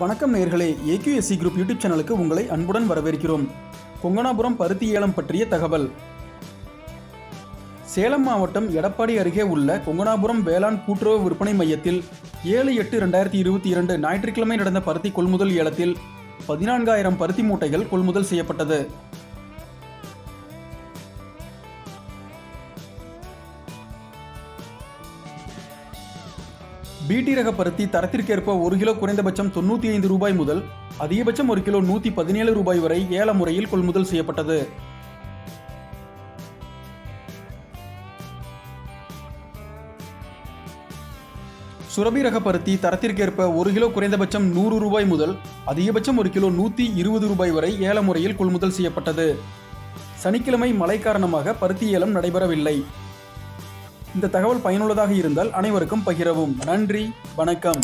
வணக்கம் நேர்களே AQSC group YouTube சேனலுக்கு உங்களை அன்புடன் வரவேற்கிறோம். கொங்கனாபுரம் பருத்தி ஏலம் பற்றிய தகவல். சேலம் மாவட்டம் எடப்பாடி அருகே உள்ள கொங்கனாபுரம் வேளாண் கூட்டுறவு விற்பனை மையத்தில் ஏழு எட்டு ரெண்டாயிரத்தி இருபத்தி இரண்டு ஞாயிற்றுக்கிழமை நடந்த பருத்தி கொள்முதல் ஏலத்தில் பதினான்காயிரம் பருத்தி மூட்டைகள் கொள்முதல் செய்யப்பட்டது. பீட்டி ரக பருத்தி தரத்திற்கேற்ப ஒரு கிலோ குறைந்தபட்சம் தொண்ணூற்றி ஐந்து ரூபாய் முதல் அதிகபட்சம் ஒரு கிலோ நூற்றி பதினேழு ரூபாய் வரை ஏல முறையில் கொள்முதல் செய்யப்பட்டது. சுரபி ரக பருத்தி தரத்திற்கேற்ப ஒரு கிலோ குறைந்தபட்சம் நூறு ரூபாய் முதல் அதிகபட்சம் ஒரு கிலோ நூற்றி இருபது ரூபாய் வரை ஏல முறையில் கொள்முதல் செய்யப்பட்டது. சனிக்கிழமை மழை காரணமாக பருத்தி ஏலம் நடைபெறவில்லை. இந்த தகவல் பயனுள்ளதாக இருந்தால் அனைவருக்கும் பகிரவும். நன்றி வணக்கம்.